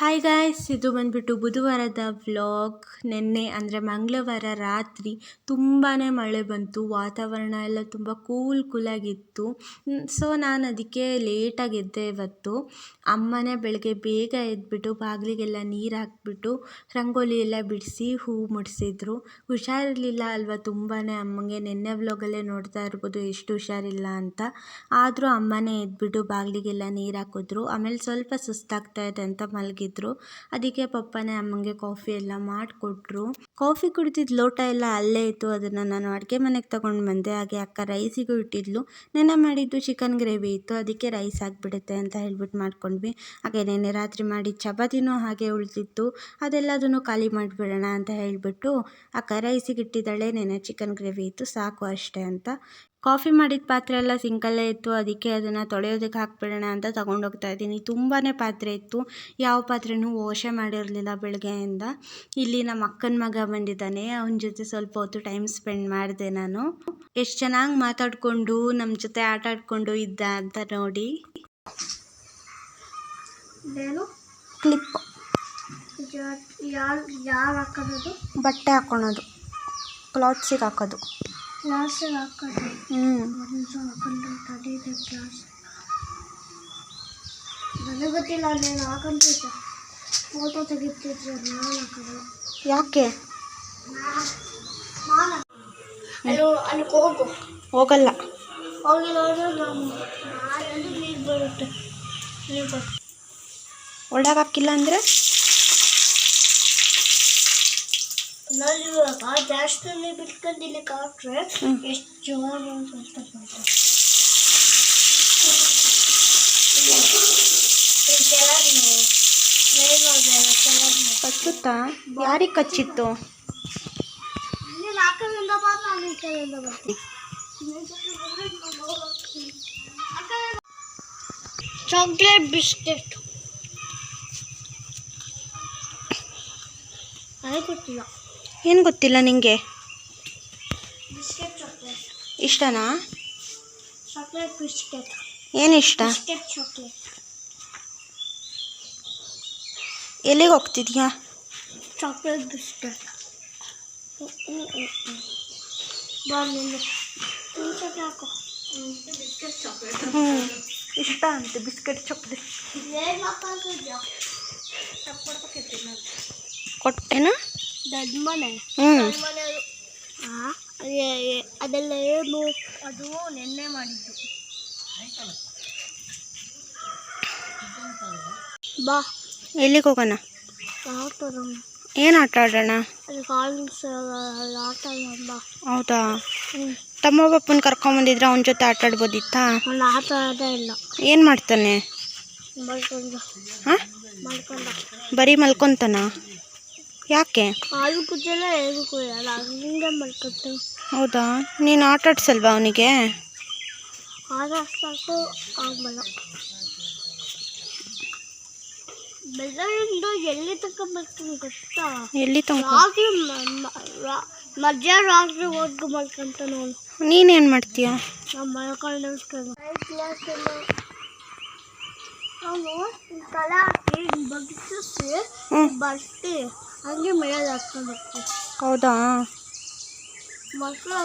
Hi guys ಇದು ಬಂದ್ಬಿಟ್ಟು ಬುಧವಾರದ vlog ನಿನ್ನೆ ಅಂದರೆ ಮಂಗಳವಾರ ರಾತ್ರಿ ತುಂಬಾ ಮಳೆ ಬಂತು, ವಾತಾವರಣ ಎಲ್ಲ ತುಂಬ ಕೂಲ್ ಕೂಲಾಗಿತ್ತು ಸೊ ನಾನು ಅದಕ್ಕೆ ಲೇಟಾಗಿ ಎದ್ದೆ ಇವತ್ತು. ಅಮ್ಮನೇ ಬೆಳಗ್ಗೆ ಬೇಗ ಎದ್ಬಿಟ್ಟು ಬಾಗಿಲಿಗೆಲ್ಲ ನೀರು ಹಾಕಿಬಿಟ್ಟು ರಂಗೋಲಿ ಎಲ್ಲ ಬಿಡಿಸಿ ಹೂ ಮುಡಿಸಿದ್ರು. ಹುಷಾರಿರಲಿಲ್ಲ ಅಲ್ವಾ ತುಂಬಾ ಅಮ್ಮಂಗೆ. ನಿನ್ನೆ ವ್ಲಾಗಲ್ಲೇ ನೋಡ್ತಾ ಇರ್ಬೋದು ಎಷ್ಟು ಹುಷಾರಿಲ್ಲ ಅಂತ. ಆದರೂ ಅಮ್ಮನೇ ಎದ್ಬಿಟ್ಟು ಬಾಗಿಲಿಗೆಲ್ಲ ನೀರು ಹಾಕಿದ್ರು. ಆಮೇಲೆ ಸ್ವಲ್ಪ ಸುಸ್ತಾಗ್ತಾ ಇದೆ ಅಂತ ಮಲಗಿದ್ರು ಅದಕ್ಕೆ ಪಪ್ಪನೇ ಅಮ್ಮಂಗೆ ಕಾಫಿ ಎಲ್ಲ ಮಾಡಿಕೊಟ್ರು. ಕಾಫಿ ಕುಡಿದಿದ್ದ ಲೋಟ ಎಲ್ಲ ಅಲ್ಲೇ ಇತ್ತು. ಅದನ್ನು ನಾನು ಅಡುಗೆ ಮನೆಗೆ ತಗೊಂಡು ಬಂದೆ. ಹಾಗೆ ಅಕ್ಕ ರೈಸಿಗೂ ಇಟ್ಟಿದ್ಲು. ನೆನೆ ಮಾಡಿದ್ದು ಚಿಕನ್ ಗ್ರೇವಿ ಇತ್ತು. ಅದಕ್ಕೆ ರೈಸ್ ಆಗಿಬಿಡುತ್ತೆ ಅಂತ ಹೇಳ್ಬಿಟ್ಟು ಮಾಡ್ಕೊಂಡ್ವಿ. ಹಾಗೆ ನೆನೆ ರಾತ್ರಿ ಮಾಡಿ ಚಪಾತಿನೂ ಹಾಗೆ ಉಳಿದಿತ್ತು. ಅದೆಲ್ಲದನ್ನು ಖಾಲಿ ಮಾಡಿಬಿಡೋಣ ಅಂತ ಹೇಳಿಬಿಟ್ಟು ಅಕ್ಕ ರೈಸಿಗೆ ಇಟ್ಟಿದ್ದಾಳೆ. ನೆನೆ ಚಿಕನ್ ಗ್ರೇವಿ ಇತ್ತು. ಸಾಕು ಅಷ್ಟೇ ಅಂತ ಕಾಫಿ ಮಾಡಿದ ಪಾತ್ರೆ ಎಲ್ಲ ಸಿಂಕಲ್ಲೇ ಇತ್ತು ಅದಕ್ಕೆ ಅದನ್ನು ತೊಳೆಯೋದಕ್ಕೆ ಹಾಕ್ಬಿಡೋಣ ಅಂತ ತಗೊಂಡೋಗ್ತಾ ಇದ್ದೀನಿ. ತುಂಬಾ ಪಾತ್ರೆ ಇತ್ತು. ಯಾವ ಪಾತ್ರೆನೂ ವಾಶೇ ಮಾಡಿರಲಿಲ್ಲ ಬೆಳಗ್ಗೆಯಿಂದ. ಇಲ್ಲಿ ನಮ್ಮ ಅಕ್ಕನ ಮಗ ಬಂದಿದ್ದಾನೆ. ಅವನ ಜೊತೆ ಸ್ವಲ್ಪ ಹೊತ್ತು ಟೈಮ್ ಸ್ಪೆಂಡ್ ಮಾಡಿದೆ ನಾನು. ಎಷ್ಟು ಚೆನ್ನಾಗಿ ಮಾತಾಡಿಕೊಂಡು ನಮ್ಮ ಜೊತೆ ಆಟ ಆಡಿಕೊಂಡು ಇದ್ದ ಅಂತ ನೋಡಿ. ಕ್ಲಿಪ್ ಬಟ್ಟೆ ಹಾಕೊಳೋದು ಕ್ಲಾತ್ಸಿಗೆ ಹಾಕೋದು. ಕ್ಲಾಸಿಗೆ ಹಾಕೋದು ಹಾಕೊಂಡು ತಡೀದೆ ಕ್ಲಾಸ್ ನನಗೆ ಗೊತ್ತಿಲ್ಲ ನೀನು ಹಾಕೊಂತಿದ್ದೆ ಫೋಟೋ ತೆಗಿತಿದ್ದೆ ನಾನು ಹಾಕೋದು. ಯಾಕೆ? ಅಲ್ಲಿ ಅಲ್ಲಿ ಹೋಗು. ಹೋಗಲ್ಲ. ಹೋಗಿಲ್ಲ ನೀರು ಬರುತ್ತೆ ನೀರು ಬರುತ್ತೆ ಒಳಗೆ ಹಾಕಿಲ್ಲ ಅಂದರೆ? ನಾನು ಇವಾಗ ಜಾಸ್ತಿ ನೀರು ಬಿಟ್ಕೊಂಡಿಲ್ಲ ಹಾಕ್ರೆ ಎಷ್ಟು ಜೋರು ಅಂತ ಬರ್ತದೆ ಕೆಳಗೆ ನೋಡು ಮೇಲ್ನೋಡ್ಬೇಡ ಕೆಳಗೆ ನೋಡು ಕಚ್ಚುತ್ತಾ ಯಾರಿಗೆ ಕಚ್ಚಿತ್ತು ನೀನು ಆ ಕಡೆಯಿಂದ ಬಾ ನಾನು ಈ ಕಡೆಯಿಂದ ಬರ್ತೀನಿ ಚಾಕ್ಲೇಟ್ ಬಿಸ್ಕೆಟ್ ನನಗೆ ಗೊತ್ತಿಲ್ಲ ಏನು ಗೊತ್ತಿಲ್ಲ ನಿಂಗೆ? ಬಿಸ್ಕೆಟ್ ಚಾಕ್ಲೇಟ್ ಇಷ್ಟನಾ? ಚಾಕ್ಲೇಟ್ ಬಿಸ್ಕೆಟ್ ಏನು ಇಷ್ಟ? ಬಿಸ್ಕೆಟ್ ಚಾಕ್ಲೇಟ್ ಎಲ್ಲಿಗೆ ಹೋಗ್ತಿದ್ಯಾ? ಚಾಕ್ಲೇಟ್ ಬಿಸ್ಕೆಟ್ ಬಾ ನಿನ್ನ ಚಾಕ್ಲೇಟ್ ಹಾಕು. ಬಿಸ್ಕೆಟ್ ಚಾಕ್ಲೇಟ್ ಹ್ಞೂ ಇಷ್ಟ ಅಂತೆ ಬಿಸ್ಕೆಟ್ ಚಾಕ್ಲೇಟ್ ಏನು ಮಾತಾಡ್ತಿದ್ಯಾ ಕೊಟ್ಟೆನಾ? ದೊಡ್ಡ ಮನೆ ಹ್ಞೂ ಹಾಂ ಅದೆಲ್ಲ ಏನು? ಅದು ನೆನ್ನೆ ಮಾಡಿದ್ದು. ಬಾ. ಎಲ್ಲಿಗೆ ಹೋಗೋಣ? ಆಟ ಆಡೋಣ ಏನು ಆಟ ಆಡೋಣ? ಅದು ಕಾಲಿಂಗ್ಸ್ ಆಟ ಆಡೋಣ ಬಾ. ಹೌದಾ? ಹ್ಞೂ ತಮ್ಮ ಪಪ್ಪನ ಕರ್ಕೊಂಬಂದಿದ್ರೆ ಅವನ ಜೊತೆ ಆಟ ಆಡ್ಬೋದಿತ್ತಾ? ಅವ್ನು ಆಟ ಆಡೋದೇ ಇಲ್ಲ. ಏನು ಮಾಡ್ತಾನೆ? ಮಾಡ್ಕೊಂಡು ಹಾಂ? ಮಾಡ್ಕೊಂಡ ಬರೀ ಮಲ್ಕೊತಾನ? ಯಾಕೆ? ಹಾಲು ಕುದಿಯಲ್ಲ ಹಂಗೆ ಮಾಡ್ಕೊತೀನಿ ಹೌದಾ? ನೀನು ಆಟ ಆಡ್ಸಲ್ವಾ ಅವನಿಗೆ? ಆಟ ಸಾಕು ಆಗಬಲ್ಲ ಬೆಳಗಿಂದ ಎಲ್ಲಿ ತನಕ ಬರ್ತೀನಿ ಗೊತ್ತಾ? ಎಲ್ಲಿ ತನಕ? ರಾತ್ರಿ ಮಧ್ಯಾಹ್ನ ರಾತ್ರಿ ಓದ್ಕೊ ಮಾಡ್ಕೊಂತ ನಾನು ನೀನೇನು ಮಾಡ್ತೀಯ? ನಾವು ಮಲ್ಕೊಂಡು ನಾವು ತಲೆ ಹಾಕಿ ಬಗ್ಗಿಸಿ ಬರ್ತೀವಿ ಬರ್ತಿ ಹಂಗೆ ಮೇಲೆ ಹಾಕ್ಕೊಂಡು ಬರ್ತೀವಿ ಹೌದಾ? ಮಕ್ಕಳು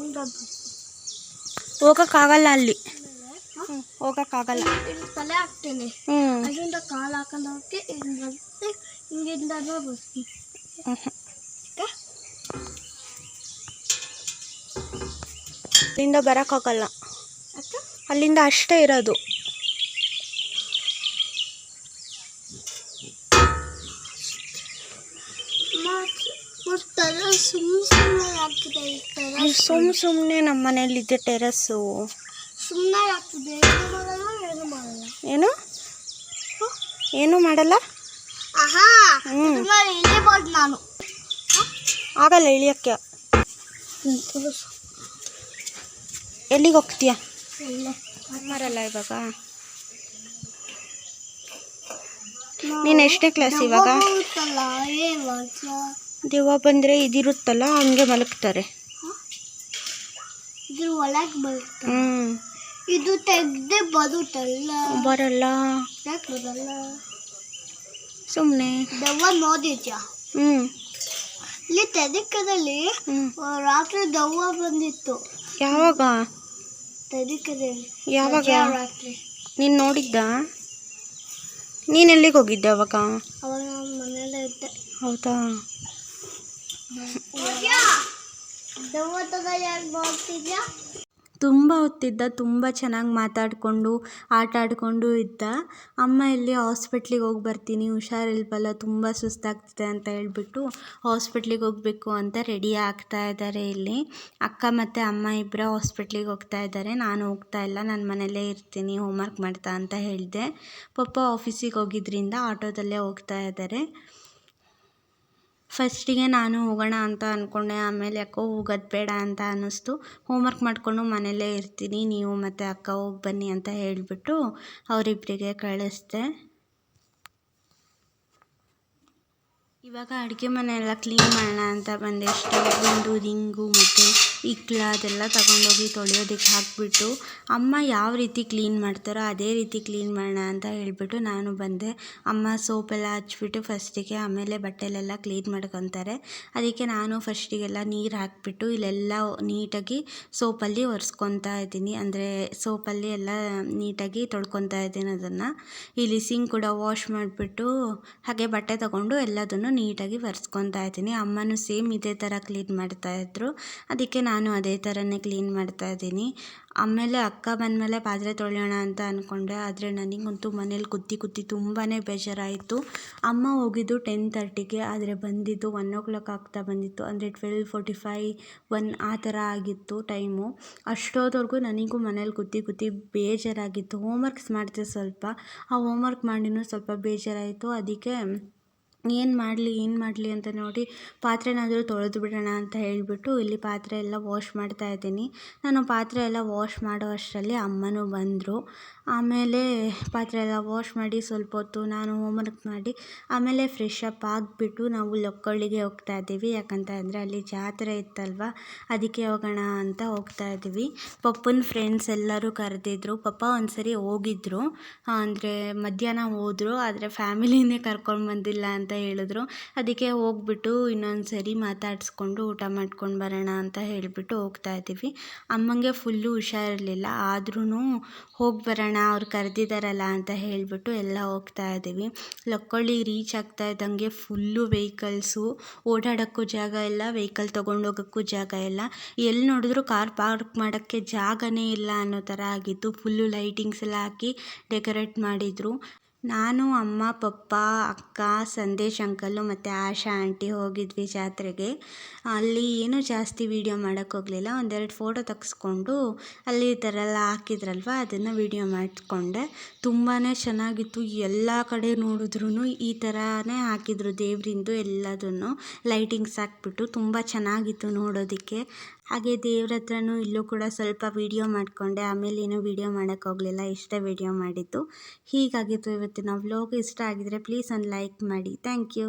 ಉಂಡ ಹೋಗೋಕ್ಕಾಗಲ್ಲ ಅಲ್ಲಿ. ಹೋಗೋಕ್ಕಾಗಲ್ಲ. ತಲೆ ಹಾಕ್ತೀನಿ. ಅದರಿಂದ ಕಾಲು ಹಾಕೊಂಡು ಹೋಗಿ ಹಿಂಗೆ ಬರ್ತಿ ಹಿಂಗಿಂದ ಬರ್ತೀನಿ ಅಲ್ಲಿಂದ ಬರೋಕ್ಕಾಗಲ್ಲ. ಅಲ್ಲಿಂದ ಅಷ್ಟೇ ಇರೋದು. ತಲೆ ಸುಮ್ಮ ಸುಮ್ಮನೆ ಈ ನಮ್ಮ ಮನೇಲಿದ್ದೆ ಟೆರಸ್ಸು. ಸುಮ್ಮನೆ ಏನು? ಮಾಡಲ್ಲ ಏನು ಮಾಡಲ್ಲ? ಏನು ಏನು ಮಾಡಲ್ಲ ಆಹಾ ಇಳಿಬೋದು ನಾನು. ಆಗಲ್ಲ ಇಳಿಯೋಕ್ಕೆ ಎಲ್ಲಿಗೆ ಹೋಗ್ತೀಯ? ಇಲ್ಲೇ ಮಾರಲ್ಲ ಇವಾಗ. ನೀನು ಎಷ್ಟನೇ ಕ್ಲಾಸ್ ಇವಾಗ? ಹೋಗುತ್ತಲ್ಲ ದೆವ್ವ ಬಂದರೆ ಇದಿರುತ್ತಲ್ಲ ಹಂಗೆ ಮಲಗ್ತಾರೆ. ಇದ್ರ ಒಳಗೆ ಬರುತ್ತೆ. ಹ್ಞೂ ಇದು ತೆಗ್ದೆ ಬರುತ್ತಲ್ಲ. ಬರಲ್ಲ. ಯಾಕೆ ಬರಲ್ಲ? ಸುಮ್ಮನೆ ದೆವ್ವ ನೋಡಿದ್ಯಾ? ಹ್ಞೂ ಇಲ್ಲಿ ತೆದಿಕದಲ್ಲಿ ಹ್ಞೂ ರಾತ್ರಿ ದೆವ್ವ ಬಂದಿತ್ತು. ಯಾವಾಗ? ತೆದಿಕದಲ್ಲಿ ಯಾವಾಗ? ರಾತ್ರಿ. ನೀನು ನೋಡಿದ್ದ? ನೀನು ಎಲ್ಲಿಗೆ ಹೋಗಿದ್ದೆ ಅವಾಗ? ಅವಾಗ ನಾನು ಮನೇಲೆ ಇದ್ದೆ. ಹೌದಾ ದೆವ್ವ ತಗ ಯಾಕೆ ನೋಡ್ತಿದ್ಯಾ ತುಂಬ ಹೊತ್ತಿದ್ದ, ತುಂಬ ಚೆನ್ನಾಗಿ ಮಾತಾಡಿಕೊಂಡು, ಆಟ ಆಡಿಕೊಂಡು ಇದ್ದ. ಅಮ್ಮ ಇಲ್ಲಿ ಹಾಸ್ಪಿಟ್ಲಿಗೆ ಹೋಗಿ ಬರ್ತೀನಿ ಹುಷಾರಿಲ್ವಲ್ಲ ತುಂಬ ಸುಸ್ತಾಗ್ತಿದೆ ಅಂತ ಹೇಳಿಬಿಟ್ಟು ಹಾಸ್ಪಿಟ್ಲಿಗೆ ಹೋಗಬೇಕು ಅಂತ ರೆಡಿ ಆಗ್ತಾ ಇದ್ದಾರೆ ಇಲ್ಲಿ. ಅಕ್ಕ ಮತ್ತು ಅಮ್ಮ ಇಬ್ಬರ ಹಾಸ್ಪಿಟ್ಲಿಗೆ ಹೋಗ್ತಾ ಇದ್ದಾರೆ ನಾನು ಹೋಗ್ತಾ ಇಲ್ಲ, ನಾನು ಮನೆಯಲ್ಲೇ ಇರ್ತೀನಿ, ಹೋಮ್ವರ್ಕ್ ಮಾಡ್ತಾ ಅಂತ ಹೇಳಿದೆ. ಪಪ್ಪ ಆಫೀಸಿಗೆ ಹೋಗಿದ್ರಿಂದ ಆಟೋದಲ್ಲೇ ಹೋಗ್ತಾ ಇದ್ದಾರೆ ಫಸ್ಟಿಗೆ ನಾನು ಹೋಗೋಣ ಅಂತ ಅಂದ್ಕೊಂಡೆ ಆಮೇಲೆ ಯಾಕೋ ಹೋಗೋದು ಬೇಡ ಅಂತ ಅನ್ನಿಸ್ತು. ಹೋಮ್ವರ್ಕ್ ಮಾಡಿಕೊಂಡು ಮನೆಯಲ್ಲೇ ಇರ್ತೀನಿ, ನೀವು ಮತ್ತು ಅಕ್ಕ ಹೋಗಿ ಬನ್ನಿ ಅಂತ ಹೇಳಿಬಿಟ್ಟು ಅವರಿಬ್ಬರಿಗೆ ಕಳಿಸ್ದೆ. ಇವಾಗ ಅಡುಗೆ ಮನೆ ಕ್ಲೀನ್ ಮಾಡೋಣ ಅಂತ ಬಂದೆ. ಸ್ಟವ್ ಒಂದು ರಿಂಗು ಮತ್ತು ಇಕ್ಲ ಅದೆಲ್ಲ ತಗೊಂಡೋಗಿ ತೊಳೆಯೋದಕ್ಕೆ ಹಾಕಿಬಿಟ್ಟು, ಅಮ್ಮ ಯಾವ ರೀತಿ ಕ್ಲೀನ್ ಮಾಡ್ತಾರೋ ಅದೇ ರೀತಿ ಕ್ಲೀನ್ ಮಾಡೋಣ ಅಂತ ಹೇಳಿಬಿಟ್ಟು ನಾನು ಬಂದೆ. ಅಮ್ಮ ಸೋಪೆಲ್ಲ ಹಚ್ಬಿಟ್ಟು ಫಸ್ಟಿಗೆ ಆಮೇಲೆ ಬಟ್ಟೆಲೆಲ್ಲ ಕ್ಲೀನ್ ಮಾಡ್ಕೊತಾರೆ. ಅದಕ್ಕೆ ನಾನು ಫಸ್ಟಿಗೆಲ್ಲ ನೀರು ಹಾಕಿಬಿಟ್ಟು ಇಲ್ಲೆಲ್ಲ ನೀಟಾಗಿ ಸೋಪಲ್ಲಿ ಒರೆಸ್ಕೊತಾ ಇದ್ದೀನಿ. ಅಂದರೆ ಸೋಪಲ್ಲಿ ಎಲ್ಲ ನೀಟಾಗಿ ತೊಳ್ಕೊತಾ ಇದ್ದೀನಿ ಅದನ್ನು. ಇಲ್ಲಿ ಸಿಂಕ್ ಕೂಡ ವಾಶ್ ಮಾಡಿಬಿಟ್ಟು ಹಾಗೆ ಬಟ್ಟೆ ತಗೊಂಡು ಎಲ್ಲದನ್ನು ನೀಟಾಗಿ ಒರೆಸ್ಕೊತಾ ಇದ್ದೀನಿ. ಅಮ್ಮನೂ ಸೇಮ್ ಇದೇ ಥರ ಕ್ಲೀನ್ ಮಾಡ್ತಾಯಿದ್ರು ಅದಕ್ಕೆ ನಾನು ಅದೇ ಥರನೇ ಕ್ಲೀನ್ ಮಾಡ್ತಾ ಇದ್ದೀನಿ. ಆಮೇಲೆ ಅಕ್ಕ ಬಂದಮೇಲೆ ಪಾತ್ರೆ ತೊಳೆಯೋಣ ಅಂತ ಅಂದ್ಕೊಂಡೆ ಆದರೆ ನನಗಂತೂ ಮನೇಲಿ ಕುದ್ದಿ ಕುದ್ದಿ ತುಂಬಾ ಬೇಜಾರಾಯಿತು. ಅಮ್ಮ ಹೋಗಿದ್ದು ಟೆನ್ ತರ್ಟಿಗೆ ಆದರೆ ಬಂದಿದ್ದು ಒನ್ ಓ ಕ್ಲಾಕ್ ಆಗ್ತಾ ಬಂದಿತ್ತು. ಅಂದರೆ ಟ್ವೆಲ್ ಫೋರ್ಟಿ ಫೈ ಒನ್ ಆ ಥರ ಆಗಿತ್ತು ಟೈಮು ಅಷ್ಟೊತ್ತವರೆಗೂ ನನಗೂ ಮನೇಲಿ ಕುದ್ದಿ ಕುದ್ದಿ ಬೇಜಾರಾಗಿತ್ತು. ಹೋಮ್ವರ್ಕ್ಸ್ ಮಾಡಿದೆ ಸ್ವಲ್ಪ. ಆ ಹೋಮ್ವರ್ಕ್ ಮಾಡಿನೂ ಸ್ವಲ್ಪ ಬೇಜಾರಾಯಿತು. ಅದಕ್ಕೆ ಏನು ಮಾಡಲಿ ಏನು ಮಾಡಲಿ ಅಂತ ನೋಡಿ ಪಾತ್ರೆನಾದರೂ ತೊಳೆದು ಬಿಡೋಣ ಅಂತ ಹೇಳಿಬಿಟ್ಟು ಇಲ್ಲಿ ಪಾತ್ರೆ ಎಲ್ಲ ವಾಶ್ ಮಾಡ್ತಾ ಇದ್ದೀನಿ. ನಾನು ಪಾತ್ರೆ ಎಲ್ಲ ವಾಶ್ ಮಾಡೋ ಅಷ್ಟರಲ್ಲಿ ಅಮ್ಮನೂ ಬಂದರು. ಆಮೇಲೆ ಪಾತ್ರೆ ಎಲ್ಲ ವಾಶ್ ಮಾಡಿ ಸ್ವಲ್ಪ ಹೊತ್ತು ನಾನು ಹೋಮ್ವರ್ಕ್ ಮಾಡಿ ಆಮೇಲೆ ಫ್ರೆಶ್ ಅಪ್ ಆಗಿಬಿಟ್ಟು ನಾವು ಲೊಕ್ಕಳ್ಳಿಗೆ ಹೋಗ್ತಾ ಇದ್ದೀವಿ. ಯಾಕಂತ ಅಂದರೆ ಅಲ್ಲಿ ಜಾತ್ರೆ ಇತ್ತಲ್ವ, ಅದಕ್ಕೆ ಹೋಗೋಣ ಅಂತ ಹೋಗ್ತಾ ಇದ್ದೀವಿ. ಪಪ್ಪನ ಫ್ರೆಂಡ್ಸ್ ಎಲ್ಲರೂ ಕರೆದಿದ್ರು. ಪಪ್ಪ ಒಂದು ಸರಿ ಹೋಗಿದ್ರು. ಅಂದರೆ ಮಧ್ಯಾಹ್ನ ಹೋದರು, ಆದರೆ ಫ್ಯಾಮಿಲಿನೇ ಕರ್ಕೊಂಡು ಬಂದಿಲ್ಲ ಅಂತ ಹೇಳಿದ್ರು. ಅದಕ್ಕೆ ಹೋಗ್ಬಿಟ್ಟು ಇನ್ನೊಂದು ಸರಿ ಮಾತಾಡಿಸ್ಕೊಂಡು ಊಟ ಮಾಡ್ಕೊಂಡು ಬರೋಣ ಅಂತ ಹೇಳಿಬಿಟ್ಟು ಹೋಗ್ತಾ ಇದ್ದೀವಿ. ಅಮ್ಮಂಗೆ ಫುಲ್ಲು ಹುಷಾರಿರಲಿಲ್ಲ. ಆದ್ರೂ ಹೋಗಿ ಬರೋಣ, ಅವ್ರು ಕರೆದಿದ್ದಾರಲ್ಲ ಅಂತ ಹೇಳಿಬಿಟ್ಟು ಎಲ್ಲ ಹೋಗ್ತಾ ಇದ್ದೀವಿ. ಲಕ್ಕೊಳ್ಳಿ ರೀಚ್ ಆಗ್ತಾ ಇದ್ದಂಗೆ ಫುಲ್ಲು ವೆಹಿಕಲ್ಸು ಓಡಾಡೋಕ್ಕೂ ಜಾಗ ಇಲ್ಲ ವೆಹಿಕಲ್ ತೊಗೊಂಡೋಗೋಕ್ಕೂ ಜಾಗ ಇಲ್ಲ. ಎಲ್ಲಿ ನೋಡಿದ್ರು ಕಾರ್ ಪಾರ್ಕ್ ಮಾಡೋಕ್ಕೆ ಜಾಗನೇ ಇಲ್ಲ ಅನ್ನೋ ಥರ ಆಗಿತ್ತು. ಫುಲ್ಲು ಲೈಟಿಂಗ್ಸ್ ಎಲ್ಲ ಹಾಕಿ ಡೆಕೋರೇಟ್ ಮಾಡಿದರು. ನಾನು, ಅಮ್ಮ, ಪಪ್ಪ, ಅಕ್ಕ, ಸಂದೇಶ್, ಅಂಕಲ್ಲು ಮತ್ತು ಆಶಾ, ಆಂಟಿ ಹೋಗಿದ್ವಿ ಜಾತ್ರೆಗೆ. ಅಲ್ಲಿ ಏನೂ ಜಾಸ್ತಿ ವೀಡಿಯೋ ಮಾಡೋಕ್ಕೆ ಹೋಗಲಿಲ್ಲ. ಒಂದೆರಡು ಫೋಟೋ ತೆಗೆಸ್ಕೊಂಡು ಅಲ್ಲಿ ಈ ಥರ ಎಲ್ಲ ಹಾಕಿದ್ರಲ್ವ? ಅದನ್ನು ವೀಡಿಯೋ ಮಾಡಿಕೊಂಡೆ. ತುಂಬಾ ಚೆನ್ನಾಗಿತ್ತು. ಎಲ್ಲ ಕಡೆ ನೋಡಿದ್ರೂ ಈ ಥರನೇ ಹಾಕಿದ್ರು ದೇವರಿಂದು ಎಲ್ಲದನ್ನು. ಲೈಟಿಂಗ್ಸ್ ಹಾಕ್ಬಿಟ್ಟು ತುಂಬ ಚೆನ್ನಾಗಿತ್ತು ನೋಡೋದಕ್ಕೆ. ಹಾಗೆ ದೇವ್ರ ಹತ್ರನೂ ಇಲ್ಲೂ ಕೂಡ ಸ್ವಲ್ಪ ವೀಡಿಯೋ ಮಾಡಿಕೊಂಡೆ. ಆಮೇಲೆ ಏನೂ ವೀಡಿಯೋ ಮಾಡೋಕ್ಕೆ ಹೋಗಲಿಲ್ಲ. ಇಷ್ಟೇ ವೀಡಿಯೋ ಮಾಡಿದ್ದು. ಹೀಗಾಗಿತ್ತು ಇವತ್ತಿನ ವ್ಲಾಗ್ ಇಷ್ಟ ಆಗಿದರೆ ಪ್ಲೀಸ್ ಒಂದು ಲೈಕ್ ಮಾಡಿ. Thank you